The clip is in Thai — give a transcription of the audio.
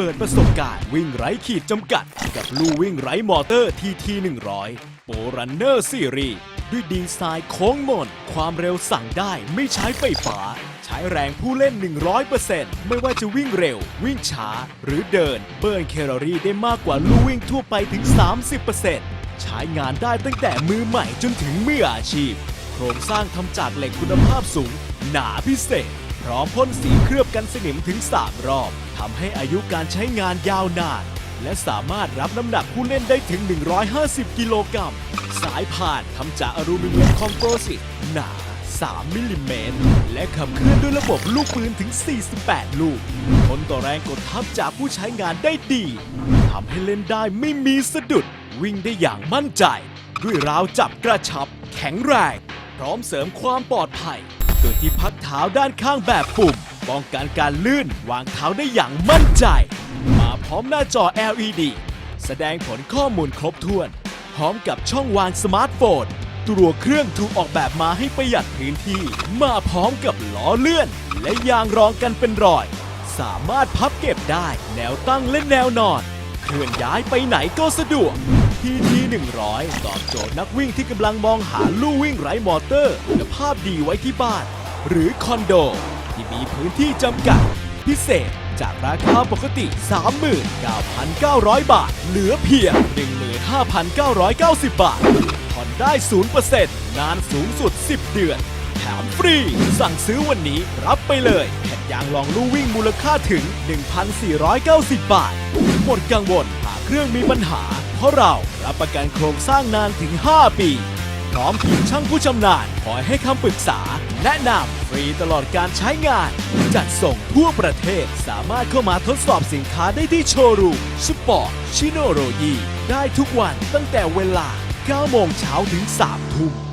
เปิดประสบการณ์วิ่งไร้ขีดจำกัด กับลู่วิ่งไร้มอเตอร์ทีที100โปรันเนอร์ซีรีส์ด้วยดีไซน์โค้งมน ความเร็วสั่งได้ไม่ใช้ไฟฟ้า ใช้แรงผู้เล่น 100%ไม่ว่าจะวิ่งเร็ว วิ่งช้า หรือเดิน เบิร์นแคลอรี่ได้มากกว่าลู่วิ่งทั่วไปถึง 30%ใช้งานได้ตั้งแต่มือใหม่จนถึงมืออาชีพ โครงสร้างทำจากเหล็กคุณภาพสูง หนาพิเศษ พร้อมพ่นสีเคลือบกันสนิมถึง 3 รอบทำให้อายุการใช้งานยาวนาน และสามารถรับน้ำหนักผู้เล่นได้ถึง 150 กิโลกรัม สายพานทำจากอลูมิเนียมคอมโพสิตหนา 3 มิลลิเมตร และขับเคลื่อนด้วยระบบลูกปืนถึง 48 ลูก ทนต่อแรงกดทับจากผู้ใช้งานได้ดีทำให้เล่นได้ไม่มีสะดุด วิ่งได้อย่างมั่นใจ ด้วยราวจับกระชับ แข็งแรง พร้อมเสริมความปลอดภัย ดยที่พักเท้าด้านข้างแบบปุ่ม ป้องกันการลื่นวางเท้าได้อย่างมั่นใจ มาพร้อมหน้าจอ LED แสดงผลข้อมูลครบถ้วน พร้อมกับช่องวางสมาร์ทโฟนตัวเครื่องถูกออกแบบมาให้ประหยัดพื้นที่ มาพร้อมกับล้อเลื่อน และยางรองกันเป็นรอย สามารถพับเก็บได้ แนวตั้งและแนวนอน เคลื่อนย้ายไปไหนก็สะดวก ทีที100 ตอบโจทย์นักวิ่งที่กำลังมองหาลู่วิ่งไร้มอเตอร์คุณภาพดีไว้ที่บ้าน หรือคอนโด ที่มีพื้นที่จำกัด พิเศษจากราคาปกติ 39,900 บาท เหลือเพียง 15,990 บาทผ่อนได้ 0%นานสูงสุด 10 เดือนแถมฟรี สั่งซื้อวันนี้รับไปเลยแผ่นยางรองลู่วิ่งมูลค่าถึง 1,490 บาท หมดกังวล เครื่องมีปัญหา เพราะเรารับประกันโครงสร้างนานถึง 5 ปี พร้อมทีมช่างผู้ชำนาญคอยให้คำปรึกษา แนะนำฟรีตลอดการใช้งาน จัดส่งทั่วประเทศสามารถเข้ามาทดสอบสินค้าได้ที่โชว์รูมสปอร์ตชิโนโรยีได้ทุกวันตั้งแต่เวลา 9 โมงเช้าถึง 3 ทุ่ม